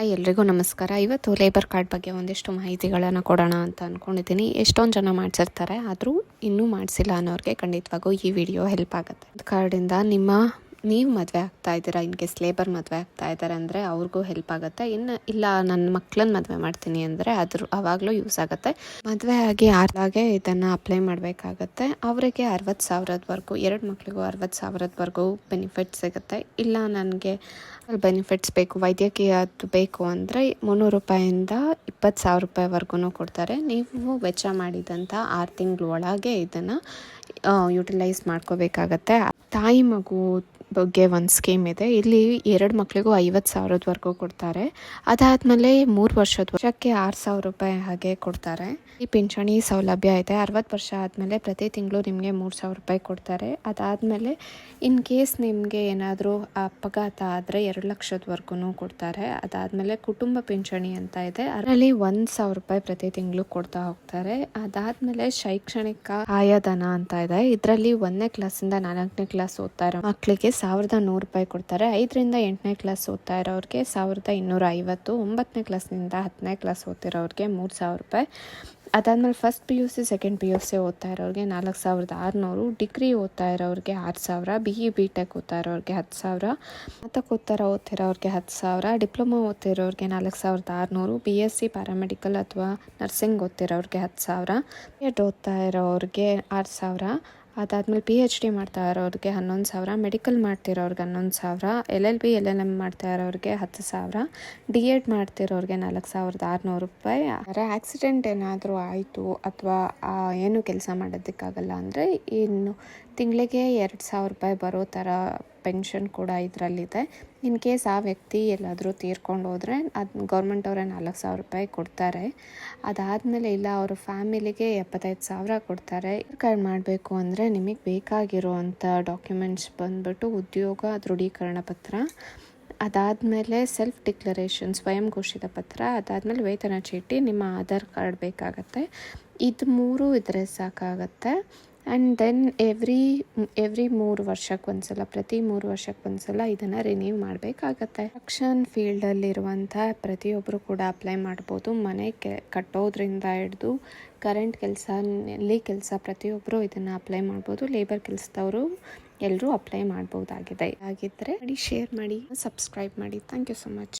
Hi, ಎಲ್ರಿಗೂ ನಮಸ್ಕಾರ. ಇವತ್ತು ಲೇಬರ್ ಕಾರ್ಡ್ ಬಗ್ಗೆ ಒಂದಿಷ್ಟು ಮಾಹಿತಿಗಳನ್ನು ಕೊಡೋಣ ಅಂತ ಅಂದ್ಕೊಂಡಿದ್ದೀನಿ ಎಷ್ಟೊಂದು ಜನ ಮಾಡಿಸಿರ್ತಾರೆ, ಆದರೂ ಇನ್ನೂ ಮಾಡಿಸಿಲ್ಲ ಅನ್ನೋರಿಗೆ ಖಂಡಿತವಾಗೂ ಈ ವಿಡಿಯೋ ಹೆಲ್ಪ್ ಆಗುತ್ತೆ. ಕಾರ್ಡಿಂದ ನಿಮ್ಮ ನೀವು ಮದುವೆ ಆಗ್ತಾ ಇದ್ದೀರಾ? ಇನ್ ಕೇಸ್ ಲೇಬರ್ ಮದುವೆ ಆಗ್ತಾ ಇದ್ದಾರೆ ಅಂದರೆ ಅವ್ರಿಗೂ ಹೆಲ್ಪ್ ಆಗುತ್ತೆ. ಇನ್ನು ಇಲ್ಲ ನನ್ನ ಮಕ್ಳನ್ನ ಮದುವೆ ಮಾಡ್ತೀನಿ ಅಂದರೆ ಅದ್ರ, ಅವಾಗಲೂ ಯೂಸ್ ಆಗುತ್ತೆ. ಮದುವೆ ಆಗಿ ಆದಾಗೆ ಇದನ್ನು ಅಪ್ಲೈ ಮಾಡಬೇಕಾಗತ್ತೆ. ಅವರಿಗೆ ಅರವತ್ತು ಸಾವಿರದವರೆಗೂ, ಎರಡು ಮಕ್ಳಿಗೂ ಅರವತ್ತು ಸಾವಿರದವರೆಗೂ ಬೆನಿಫಿಟ್ ಸಿಗುತ್ತೆ. ಇಲ್ಲ, ನನಗೆ ಬೆನಿಫಿಟ್ಸ್ ಬೇಕು ವೈದ್ಯಕೀಯದ್ದು ಬೇಕು ಅಂದರೆ ಮುನ್ನೂರು ರೂಪಾಯಿಂದ ಇಪ್ಪತ್ತು ಸಾವಿರ ರೂಪಾಯಿವರೆಗೂ ಕೊಡ್ತಾರೆ. ನೀವು ವೆಚ್ಚ ಮಾಡಿದಂಥ ಆರು ತಿಂಗಳ ಒಳಗೆ ಇದನ್ನು ಯುಟಿಲೈಸ್ ಮಾಡ್ಕೋಬೇಕಾಗತ್ತೆ. ತಾಯಿ ಮಗು ಬಗ್ಗೆ ಒಂದು ಸ್ಕೀಮ್ ಇದೆ. ಇಲ್ಲಿ ಎರಡು ಮಕ್ಕಳಿಗೂ ಐವತ್ತು ಸಾವಿರದವರೆಗೂ ಕೊಡ್ತಾರೆ. ಅದಾದಮೇಲೆ ಮೂರು ವರ್ಷದ ವರ್ಷಕ್ಕೆ ಆರು ಸಾವಿರ ರೂಪಾಯಿ ಹಾಗೆ ಕೊಡ್ತಾರೆ. ಈ ಪಿಂಚಣಿ ಸೌಲಭ್ಯ ಇದೆ. ಅರವತ್ತು ವರ್ಷ ಆದಮೇಲೆ ಪ್ರತಿ ತಿಂಗಳು ನಿಮಗೆ ಮೂರು ಸಾವಿರ ರೂಪಾಯಿ ಕೊಡ್ತಾರೆ. ಅದಾದಮೇಲೆ ಇನ್ ಕೇಸ್ ನಿಮಗೆ ಏನಾದರೂ ಅಪಘಾತ ಆದರೆ ಎರಡು ಲಕ್ಷದವರೆಗೂ ಕೊಡ್ತಾರೆ. ಅದಾದಮೇಲೆ ಕುಟುಂಬ ಪಿಂಚಣಿ ಅಂತ ಇದೆ. ಅದರಲ್ಲಿ ಒಂದು ಸಾವಿರ ರೂಪಾಯಿ ಪ್ರತಿ ತಿಂಗಳು ಕೊಡ್ತಾ ಹೋಗ್ತಾರೆ. ಅದಾದಮೇಲೆ ಶೈಕ್ಷಣಿಕ ಆಯಾಧನ ಅಂತ ಇದೆ. ಇದರಲ್ಲಿ ಒಂದನೇ ಕ್ಲಾಸಿಂದ ನಾಲ್ಕನೇ ಕ್ಲಾಸ್ ಓದ್ತಾ ಇರೋ ಮಕ್ಕಳಿಗೆ ಸಾವಿರದ ನೂರು ರೂಪಾಯಿ ಕೊಡ್ತಾರೆ. ಐದರಿಂದ ಎಂಟನೇ ಕ್ಲಾಸ್ ಓದ್ತಾ ಇರೋರಿಗೆ ಸಾವಿರದ ಇನ್ನೂರ ಐವತ್ತು, ಒಂಬತ್ತನೇ ಕ್ಲಾಸ್ನಿಂದ ಹತ್ತನೇ ಕ್ಲಾಸ್ ಓದ್ತಿರೋರಿಗೆ ಮೂರು ಸಾವಿರ ರೂಪಾಯಿ. ಅದಾದಮೇಲೆ first P U C second P U C ಓದ್ತಾ ಇರೋರಿಗೆ ನಾಲ್ಕು ಸಾವಿರದ ಆರುನೂರು ಡಿಗ್ರಿ ಓದ್ತಾ ಇರೋರಿಗೆ ಆರು ಸಾವಿರ ಬಿ ಇ ಬಿ ಟೆಕ್ ಓದ್ತಾ ಇರೋರಿಗೆ ಹತ್ತು ಸಾವಿರ ಸ್ನಾತಕೋತ್ತರ ಓದ್ತಿರೋರಿಗೆ ಹತ್ತು ಸಾವಿರ ಡಿಪ್ಲೊಮಾ ಓದ್ತಿರೋರಿಗೆ ನಾಲ್ಕು ಸಾವಿರದ ಆರುನೂರು ಬಿ ಎಸ್ ಸಿ ಪ್ಯಾರಾಮೆಡಿಕಲ್ ಅಥವಾ ನರ್ಸಿಂಗ್ ಓದ್ತಿರೋರಿಗೆ ಹತ್ತು ಸಾವಿರ ಎಡ್ ಓದ್ತಾ ಇರೋರಿಗೆ ಆರು ಸಾವಿರ ಅದಾದಮೇಲೆ ಪಿ ಎಚ್ ಡಿ ಮಾಡ್ತಾ ಇರೋರಿಗೆ ಹನ್ನೊಂದು ಸಾವಿರ ಮೆಡಿಕಲ್ ಮಾಡ್ತಿರೋರ್ಗೆ ಹನ್ನೊಂದು ಸಾವಿರ L L B L L M ಮಾಡ್ತಾ ಇರೋರಿಗೆ ಹತ್ತು ಸಾವಿರ ಡಿ ಎಡ್ ಮಾಡ್ತಿರೋರಿಗೆ ನಾಲ್ಕು ಸಾವಿರದ ಆರುನೂರು ರೂಪಾಯಿ. ಆದರೆ ಆಕ್ಸಿಡೆಂಟ್ ಏನಾದರೂ ಆಯಿತು ಅಥವಾ ಏನು ಕೆಲಸ ಮಾಡೋದಕ್ಕಾಗಲ್ಲ ಅಂದರೆ ಇನ್ನು ತಿಂಗಳಿಗೆ ಎರಡು ಸಾವಿರ ರೂಪಾಯಿ ಬರೋ ಥರ ಪೆನ್ಷನ್ ಕೂಡ ಇದರಲ್ಲಿದೆ. ಇನ್ ಕೇಸ್ ಆ ವ್ಯಕ್ತಿ ಎಲ್ಲಾದರೂ ತೀರ್ಕೊಂಡು ಹೋದರೆ ಅದು ಗೌರ್ಮೆಂಟ್ ಅವರೇ ನಾಲ್ಕು ಸಾವಿರ ರೂಪಾಯಿ ಕೊಡ್ತಾರೆ. ಅದಾದಮೇಲೆ ಇಲ್ಲ, ಅವರು ಫ್ಯಾಮಿಲಿಗೆ ಎಪ್ಪತ್ತೈದು ಸಾವಿರ ಕೊಡ್ತಾರೆ. ಕಾರ್ಡ್ ಮಾಡಬೇಕು ಅಂದರೆ ನಿಮಗೆ ಬೇಕಾಗಿರುವಂಥ ಡಾಕ್ಯುಮೆಂಟ್ಸ್ ಬಂದ್ಬಿಟ್ಟು ಉದ್ಯೋಗ ದೃಢೀಕರಣ ಪತ್ರ, ಅದಾದಮೇಲೆ ಸೆಲ್ಫ್ ಡಿಕ್ಲರೇಷನ್ ಸ್ವಯಂ ಘೋಷಿತ ಪತ್ರ, ಅದಾದಮೇಲೆ ವೇತನ ಚೀಟಿ, ನಿಮ್ಮ ಆಧಾರ್ ಕಾರ್ಡ್ ಬೇಕಾಗತ್ತೆ. ಇದು ಮೂರು ಇದ್ರೆ ಸಾಕಾಗತ್ತೆ. ಆ್ಯಂಡ್ ದೆನ್ ಎವ್ರಿ ಎವ್ರಿ ಮೂರು ವರ್ಷಕ್ಕೆ ಒಂದ್ಸಲ, ಪ್ರತಿ ಮೂರು ವರ್ಷಕ್ಕೆ ಒಂದ್ಸಲ ಇದನ್ನು ರಿನ್ಯೂ ಮಾಡಬೇಕಾಗತ್ತೆ. ಆಕ್ಷನ್ ಫೀಲ್ಡಲ್ಲಿರುವಂಥ ಪ್ರತಿಯೊಬ್ಬರು ಕೂಡ ಅಪ್ಲೈ ಮಾಡ್ಬೋದು. ಮನೆ ಕೆ, ಕಟ್ಟೋದ್ರಿಂದ ಹಿಡ್ದು ಕರೆಂಟ್ ಕೆಲಸಲ್ಲಿ ಕೆಲಸ ಪ್ರತಿಯೊಬ್ಬರು ಇದನ್ನು ಅಪ್ಲೈ ಮಾಡ್ಬೋದು. ಲೇಬರ್ ಕೆಲಸದವರು ಎಲ್ಲರೂ ಅಪ್ಲೈ ಮಾಡ್ಬೋದಾಗಿದೆ. ಹಾಗಿದ್ದರೆ ಮಾಡಿ ಶೇರ್ ಮಾಡಿ ಸಬ್ಸ್ಕ್ರೈಬ್ ಮಾಡಿ. Thank you so much